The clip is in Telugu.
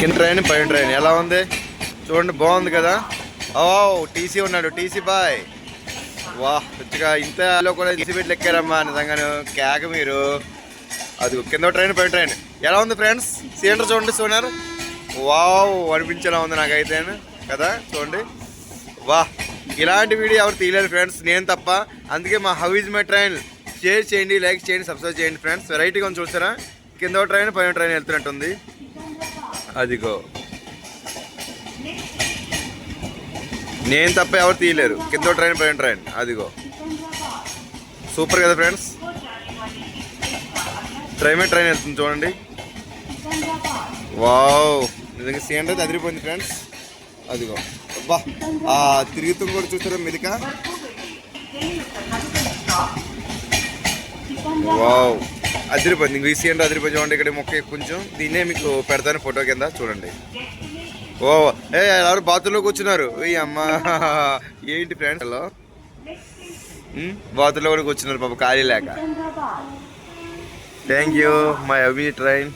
కింద ట్రైన్ పైన ట్రైన్. ఎలా ఉంది? చూడండి బాగుంది కదా? ఓ టీసీ ఉన్నాడు. TC boy. వా ఇంత ఇంతలో కూడా టీసీ పెట్టి ఎక్కారమ్మా నిజంగాను. కేక మీరు. అది కింద ట్రైన్ పైన ట్రైన్. ఎలా ఉంది ఫ్రెండ్స్? సిలిండర్ చూడండి సోనార్. వావ్ అనిపించేలా ఉంది నాకైతే. కదా? చూడండి. వా ఇలాంటి వీడియో ఎవరు తీయలేరు ఫ్రెండ్స్. నేను తప్ప. అందుకే మా how is my train. Share చేయండి లైక్ చేయండి సబ్స్క్రైబ్ చేయండి ఫ్రెండ్స్. వెరైటీగా ఉంది చూసారా? కింద ఒక ట్రైన్ పైన ట్రైన్ వెళ్తున్నట్టుంది. అదిగో. నేను తప్ప ఎవరు తీయలేరు. కింద ఒక ట్రైన్ పైన ట్రైన్. అదిగో. సూపర్ కదా ఫ్రెండ్స్? ట్రైన్ మీద ట్రైన్ వెళ్తుంది చూడండి. వావ్. నిజంగా సీన్ అయితే అదిరిపోయింది ఫ్రెండ్స్. అదిగో. అబ్బా ఆ తిరుగుతుంది కూడా చూస్తారా మెలిక? వావ్. అదిరిపోయింది. ఇంక ఈసీ అంటే అదిరిపోయి చూడండి ఇక్కడ మొక్క కొంచెం. దీన్నే మీకు పెడతాను ఫోటో కింద చూడండి. ఓ ఏ ఎవరు బాత్రూంలో కూర్చున్నారు? ఈ అమ్మ ఏంటి ఫ్రెండ్స్ హలో. బాత్రూంలో కూడా కూర్చున్నారు పాప ఖాళీ లేక. థ్యాంక్ యూ మై అవి ట్రైన్